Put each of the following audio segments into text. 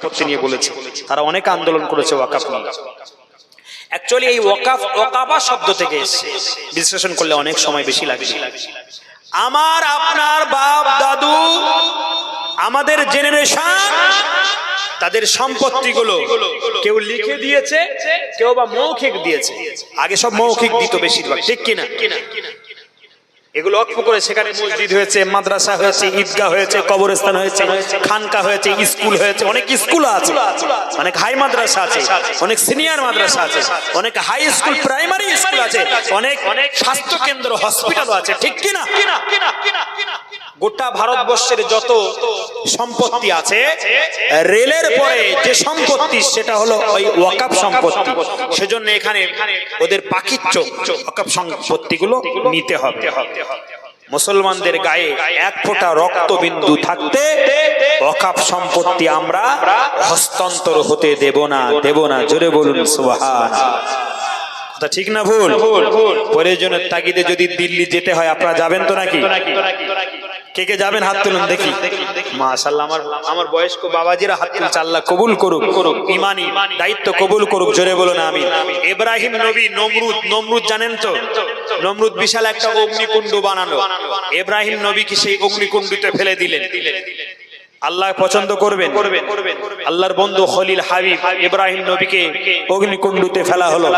সম্পত্তি নিয়ে বলেছে তারা অনেক আন্দোলন করেছে ওয়াকাফ অ্যাকচুয়ালি এই ওয়াকাফ, ওয়াকাফা শব্দ থেকে এসেছে। বিশ্লেষণ করলে অনেক সময় বেশি লাগে আমার, আপনার বাপ, দাদু, আমাদের জেনারেশন তাদের সম্পত্তিগুলো কেউ লিখে দিয়েছে, কেউ বা মৌখিক দিয়েছে। আগে সব মৌখিক দিত বেশিরভাগ, ঠিক কিনা? এগুলো অক্ষ করে সেখানে মসজিদ হয়েছে, মাদ্রাসা হয়েছে, ঈদগাহ হয়েছে, কবরস্থান হয়েছে, খানকা হয়েছে, স্কুল হয়েছে, অনেক স্কুল আছে, অনেক হাই মাদ্রাসা আছে, অনেক সিনিয়র মাদ্রাসা আছে, অনেক হাই স্কুল, প্রাইমারি স্কুল আছে, অনেক অনেক স্বাস্থ্য কেন্দ্র হসপিটাল আছে, ঠিক কিনা? গোটা ভারতবর্ষের যত সম্পত্তি আছে। রেলের পরে যে সম্পত্তি, সেটা হলো ওই ওয়াকাপ সম্পত্তি। সেজন্য এখানে ওদের পাখির চোখ ওয়াকাপ সম্পত্তিগুলো নিতে হবে। মুসলমানদের গায়ে এক ফোঁটা রক্তবিন্দু থাকতে ওয়াকাপ সম্পত্তি আমরা হস্তান্তর হতে দেব না দেব না। জোরে বলুন, সুবহান। কথা ঠিক না ভুল? প্রয়োজনের তাগিদে যদি দিল্লি যেতে হয়, আপনারা যাবেন তো নাকি? কে কে যাবেন হাত তুলুন দেখি। মাশাল্লাহ আমার আমার বয়স্ক বাবাজিরা হাত তুলছে আল্লাহ কবুল করুক। করুক। ইমানি দায়িত্ব কবুল করুক জোরে বলুন আমি ইব্রাহিম নবী নমরুদ। নমরুদ জানেন তো? নমরুদ বিশাল একটা অগ্নিকুণ্ড বানানো ইব্রাহিম নবীকে সেই অগ্নিকুণ্ডতে ফেলে দিলেন। আল্লাহ পছন্দ করবেন। আল্লাহর বন্ধু খলিল হাবিব ইব্রাহিম নবীকে অগ্নিকুণ্ডুতে ফেলা হলো।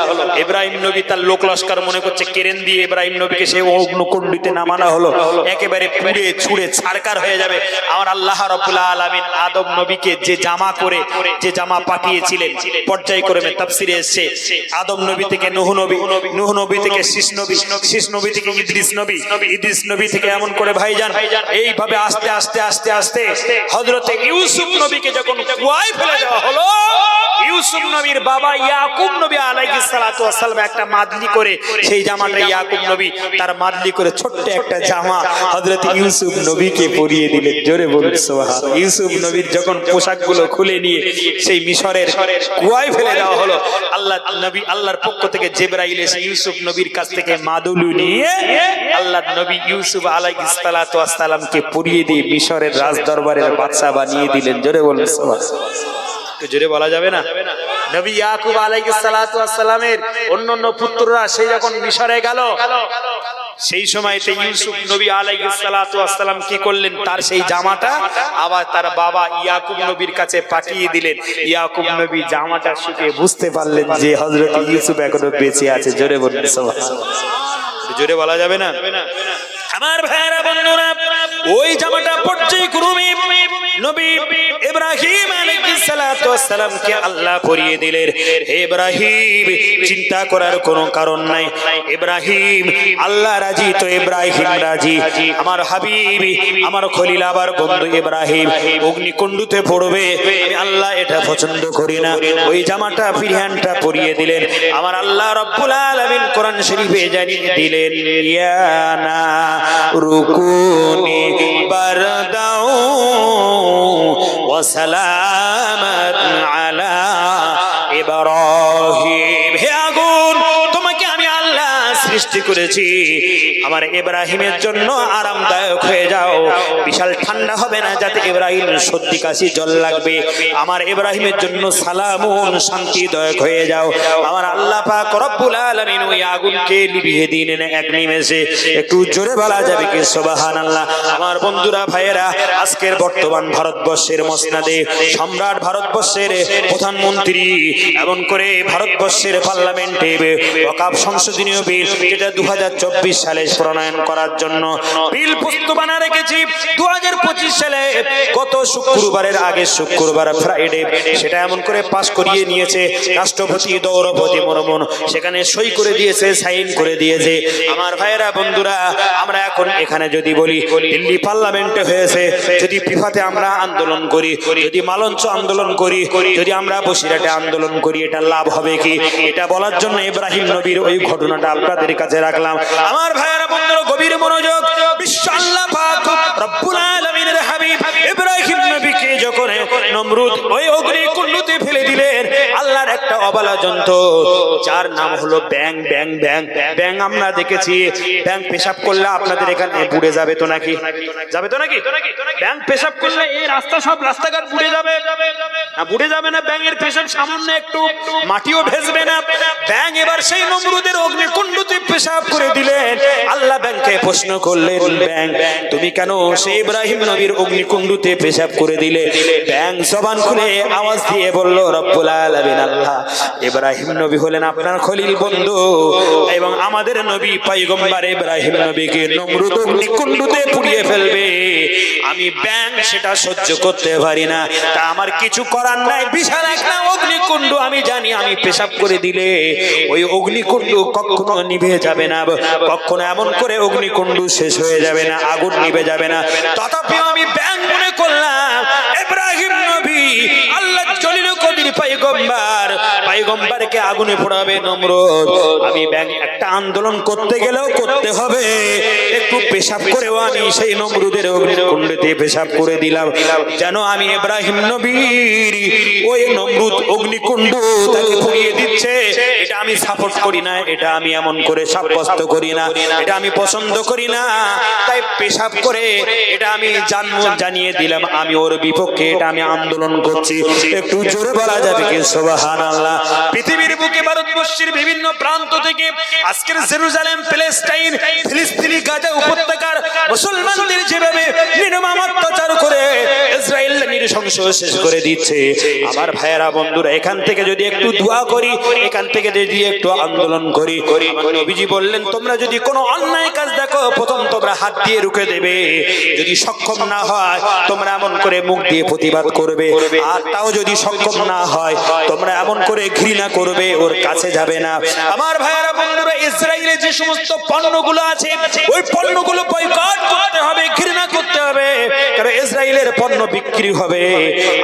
ইব্রাহিম নবী তার লোক লস্কর মনে করছে, কেরেন দিয়ে ইব্রাহিম নবীকে সেই অগ্নিকুণ্ডুতে নামানো হলো। একেবারে পুড়ে ছুড়ে ছারকার হয়ে যাবে। আমার আল্লাহ রব্বুল্লাহ আলামিন আদম নবীকে যে জামা করে, যে জামা পাঠিয়েছিলেন, পর্যায় পর্যায়ক্রমে তাফসিরে এসেছে। আদম নবী থেকে নুহ নবী নুহ নবী থেকে শীষ নবী শীষ নবী থেকে ইদ্রিস নবী ইদ্রিস নবী থেকে এমন করে ভাইজান, এইভাবে আস্তে আস্তে আস্তে আস্তে হযরতে ইউসুফ নবীকে যখন কুয়ায় ফেলে দেওয়া হলো, ইউসুফ নবীর বাবা ইয়াকুব নবী আলাইহিস সালাতু ওয়াসসালাম একটা মাদলি করে, সেই জামাটা ইয়াকুব নবী তার মাদলি করে ছোট্ট একটা জামা হযরত ইউসুফ নবীকে পরিয়ে দিলেন জোরে বলুন সুবহান ইউসুফ নবীর যখন পোশাকগুলো খুলে নিয়ে সেই মিশরের কুয়ায় ফেলে দেওয়া হলো, আল্লাহ নবী, আল্লাহর পক্ষ থেকে জেবরাইল এসে ইউসুফ নবীর কাছ থেকে মাদুলু নিয়ে আল্লাহ নবী ইউসুফ আলাইহিস সালাতু ওয়াসসালামকে পরিয়ে দিয়ে মিশরের রাজ দরবারের বাদশা বানিয়ে দিলেন জোরে বলুন সুবহান। জোরে বলা যাবে না? নবী ইয়াকুব আলাইহিস সালাতু ওয়াসসালামের অন্য অন্য পুত্ররা সেই যখন মিশরে গেল সেই সময়তে ইউসুফ নবী কি করলেন? তার সেই জামাটা আবার তার বাবা ইয়াকুব নবীর কাছে পাঠিয়ে দিলেন। ইয়াকুব নবী জামাটা শুকে বুঝতে পারলেন যে হযরত ইউসুফ এখনও বেঁচে আছে জোরে সুবহানাল্লাহ জোরে বলা যাবে না? আমার ভাইরা বন্ধুরা ওই জামাটা পর্যায়ক্রমে নবী ইব্রাহিম আলাইহিস সালাতু ওয়াসসালামকে আল্লাহ পরিয়ে দিলেন। হে ইব্রাহিম, চিন্তা করার কোনো কারণ নাই। ইব্রাহিম, আল্লাহ রাজি তো ইব্রাহিম রাজি। আমার হাবিব, আমার খলিল আবার বন্ধু ইব্রাহিম। অগ্নিকুণ্ডুতে পড়বে। আমি আল্লাহ এটা পছন্দ করি না। ওই জামাটা ফিরহানটা পরিয়ে দিলেন। আমার আল্লাহ রব্বুল আলামিন কোরআন শরীফে জানিয়ে দিলেন ইয়ানা রুকুনি বারদাউ ওয়া সালামান আলা সৃষ্টি করেছি। আমার ইব্রাহিমের জন্য আরামদায়ক হয়ে যাও। বিশাল ঠান্ডা হবে না যাতে ইব্রাহিম সর্দি কাশি, জল লাগবে। আমার ইব্রাহিমের জন্য সালামুন, শান্তিদায়ক হয়ে যাও। আমার আল্লাহ পাক রব্বুল আলামিন ওই আগুনকে নিভিয়ে দিলেন এক নিমেষে একটু জোরে বলা যাবে কি? সুবহানাল্লাহ। আমার বন্ধুরা, ভাইয়েরা, আজকের বর্তমান ভারতবর্ষের মসনাদে সম্রাট ভারতবর্ষের প্রধানমন্ত্রী, এমন করে ভারতবর্ষের পার্লামেন্টে ওয়াকাব সংশোধনীয় বিল যেটা দু সালে প্রণয়ন করার জন্য বিল প্রস্তুত বানা রেখেছি। দু সালে গত শুক্রবারের আগে শুক্রবার ফ্রাইডে সেটা এমন করে পাশ করিয়ে নিয়েছে রাষ্ট্রপতি দ্রৌপদী মুর্মু। সেখানে সই করে দিয়েছে, সাইন করে দিয়েছে। আমার ভাইয়েরা, বন্ধুরা, আমরা এখন এখানে যদি বলি, দিল্লি পার্লামেন্টে হয়েছে। যদি ফিফাতে আমরা আন্দোলন করি, যদি মালঞ্চ আন্দোলন করি, যদি আমরা বসিরাটে আন্দোলন করি, এটা লাভ হবে কি? এটা বলার জন্য ইব্রাহিম নবীর ওই ঘটনাটা আপনাদের কাছে রাখলাম। আমার ভাইয়েরা বন্ধুর, গভীর মনোযোগ, বিশ্ব আল্লাহ পাক রব্বুল আলামিনের হাবিব ইব্রাহিম নবীকে যখন নমরুদ ওই অগ্নি কুল্লুতে ফেলে দিলেন আল্লাহর একটা অবলা জন্তু যার নাম হলো ব্যাং ব্যাং ব্যাং। ব্যাং আমরা দেখেছি, ব্যাং পেশাব করলে আপনাদের এখানে বুড়ে যাবে তো নাকি? যাবে তো নাকি? ব্যাং পেশাব করলে এই রাস্তা সব রাস্তাঘাট বুড়ে যাবে। না বুড়ে যাবে না, ব্যাঙের পেশাব সামান্য একটু, মাটিও ভেসবে না। ব্যাং এবার সেই নমরুদের অগ্নিকুণ্ডতে পেশাব করে দিলেন আল্লাহ ব্যাংকে প্রশ্ন করলেন, ব্যাং, তুমি কেন সেই ইব্রাহিম নবীর অগ্নিকুণ্ডতে পেশাব করে দিলে? ব্যাং জবান খুলে আওয়াজ দিয়ে বলল, রব্বুল আলামিন আল্লাহ, ইব্রাহিম নবী হলেন আপনার খলিল বন্ধু এবং আমাদের নবী পয়গম্বর ইব্রাহিম নবীকে নমরুদ অগ্নিকুণ্ডতে পুড়িয়ে ফেলবে। আমি ব্যাংক সেটা সহ্য করতে পারি না। তা আমার কিছু করার নাই। বিশাল একটা অগ্নিকুণ্ড আমি জানি, আমি পেশাব করে দিলে ওই অগ্নিকুণ্ড কখনো নিভে যাবে না, কখনো এমন করে অগ্নিকুণ্ড শেষ হয়ে যাবে না, আগুন নিভে যাবে না। তথাপিও আমি ব্যাংক মনে করলাম পাইগম্বারকে আগুনে পোড়াবে নমরুদ। আমি ব্যাং একটা আন্দোলন করতে গেলেও করতে হবে। একটু পেশাব করেও আমি সেই নমরুদের অগ্নিকুণ্ডতে পেশাব করে দিলাম। যেন আমি ইব্রাহিম নবীর ওই নমরুদ অগ্নিকুণ্ড তাকে পুড়িয়ে দিচ্ছে। আমি সাপোর্ট করি না, এটা আমি এমন করে সাব্যস্ত করি না, এটা আমি পছন্দ করি না। তাই পেশাব করে এটা আমি জানব জানিয়ে দিলাম, আমি ওর বিপক্ষে এটা আমি আন্দোলন করছি। একটু জোরে বলা যাবে কি? সোবাহান আল্লাহ পৃথিবীর বুকে ভারতবর্ষের বিভিন্ন প্রান্ত থেকে আজকের জেরুজালেম প্যালেস্টাইন ফিলিস্তিনি গাজা উপত্যকার মুসলমানদের যেভাবে নির্মম অত্যাচার করে ইসরায়েল নৃশংস শেষ করে দিচ্ছে। আমার ভাইয়েরা, বন্ধুরা, এখান থেকে যদি একটু দোয়া করি, এখান থেকে যদি একটু আন্দোলন করি নবীজি বললেন, তোমরা যদি কোনো অন্যায় কাজ দেখো, প্রথম তোমরা হাত দিয়ে রুখে দেবে। যদি সক্ষম না হয়, তোমরা এমন করে মুখ দিয়ে প্রতিবাদ করবে। আর তাও যদি সক্ষম না হয়, তোমরা এমন করে ঘৃণা করবে, ওর কাছে যাবে না। আমার ভাইয়েরা বন্ধুরা ইসরায়েলে যে সমস্ত পণ্যগুলো আছে ওই পণ্যগুলো বয়কট বিক্রি হবে।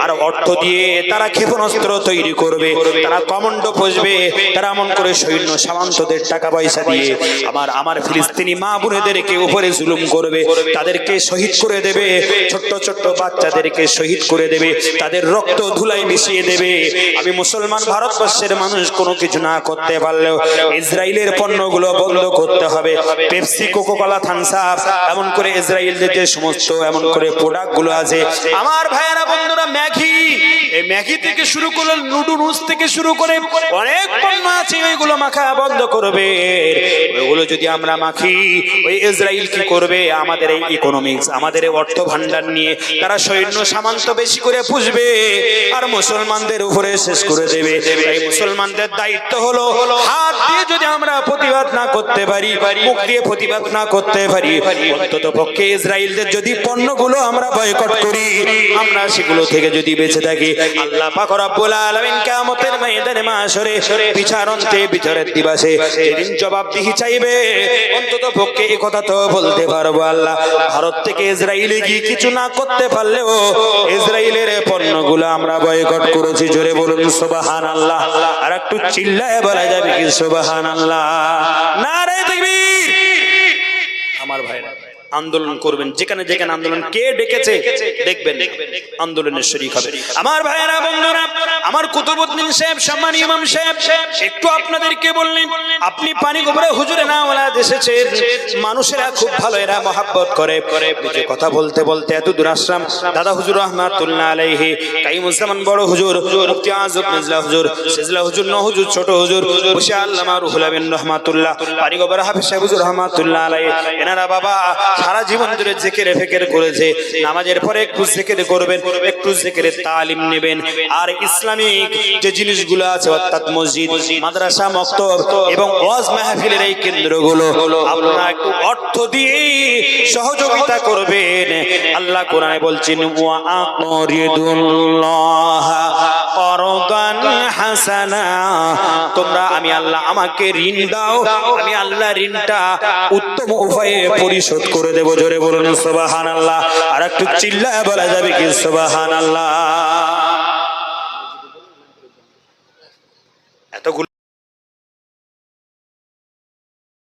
আর অর্থ দিয়ে তারা ক্ষেপণাস্ত্র তৈরি করবে, তারা কমান্ডো পুষবে, তারা এমন করে সৈন্য সামন্তদের টাকা পয়সা দিয়ে। আমার আমার ফিলিস্তিনি মা বোনেদেরকে উপরে জুলুম করবে, তাদেরকে শহীদ করে দেবে, ছোট্ট ছোট্ট বাচ্চাদেরকে শহীদ করে দেবে, তাদের রক্ত ধুলাই মিশিয়ে দেবে। আমি মুসলমান ভারতবর্ষের মানুষ, কোনো কিছু না করতে পারলেও ইসরায়েলের পণ্যগুলো বন্ধ করতে হবে। পেপসি, কোকোকলা থানসাপ এমন করে ইসরায়েলদের যে সমস্ত, এমন করে প্রোডাক্টগুলো আছে, আমার ভাইয়েরা, বন্ধুরা, ম্যাগি। এই ম্যাগি থেকে শুরু করে নুডলস থেকে শুরু করে অনেক পণ্য আছে, ওইগুলো মাখা বন্ধ করবে। ওইগুলো যদি আমরা মাখি, ওই ইসরায়েল কি করবে? আমাদের এই ইকোনমিক্স আমাদের এই অর্থ ভান্ডার নিয়ে তারা সৈন্য সামান্ত বেশি করে পুষবে আর মুসলমানদের উপরে শেষ করে দেবে। তাই মুসলমানদের দায়িত্ব হলো হাত দিয়ে যদি আমরা প্রতিবাদ না করতে পারি, মুখ দিয়ে প্রতিবাদ না করতে পারি অন্তত পক্ষে ইসরায়েলদের যদি পণ্যগুলো আমরা বয়কট করি আমরা সেগুলো থেকে যদি বেঁচে থাকি, আল্লাহ পাক রব্বুল আলামিন কিয়ামতের ময়দানে মাশরে বিচারন্তে বিচারের দিবসে যেদিন জবাবদিহি চাইবে, অন্তত পক্ষে এই কথা তো বলতে পারব আল্লাহ। ভারত থেকে ইসরায়েলে গিয়ে কিছু না করতে পারলেও ইসরায়েলের পণ্যগুলো আমরা বয়কট করেছি। জোরে বলুন সুবাহান আল্লাহ আর একটু চিল্লায় বলা যাবে কি সুবাহান আল্লাহ নারে তাকবীর। আন্দোলন করবেন। যেখানে যেখানে আন্দোলন, কে ডেকেছে, দেখবেন। আন্দোলনের শরীক হবে। আমার ভাইয়েরা, বন্ধুরা, আমার কুতুবুদ্দিন সাহেব সম্মান ইমাম সাহেব, একটু আপনাদেরকে বললেন, আপনি পানি গোবরে হুজুরে না ওলা এসেছেন মানুষেরা খুব ভালো, এরা মহাব্বত করে। যে কথা বলতে বলতে এত দূর আসলাম। দাদা হুজুর রহমাতুল্লাহ আলাইহি, কাইমুজ্জামান বড় হুজুর, মুফতি আজম মিজলা হুজুর, সিজলা হুজুর ন হুজুর, ছোট হুজুর বসে আল্লামা রুহুল আমিন রহমাতুল্লাহ, পানি গোবর হাফিজ সাহেব হুজুর রহমাতুল্লাহ আলাইহি। এনারা বাবা সারা জীবন ধরে জেকেরে, ফেকের করেছে। নামাজের পরে একটু জেকের করবেন, একটু জেকেরের তালিম নেবেন। আর ইসলামিক যে জিনিসগুলো আছে, অর্থাৎ মসজিদ, মাদ্রাসা, মক্তব এবং ওয়াজ মাহফিলের এই কেন্দ্রগুলো, আপনারা একটু অর্থ দিয়ে সহযোগিতা করবেন। আল্লাহ কোরআনে বলছেন, ওয়া আকরিদুল্লাহ করদান হাসানা, তোমরা আমি আল্লাহ আমাকে ঋণ দাও, আমি আল্লাহ ঋণটা উত্তম উপায়ে পরিশোধ করে দেব। জোরে বলুন, সুবহানাল্লাহ। আর একটু চিল্লায় বলা যাবে কি? সুবহানাল্লাহ।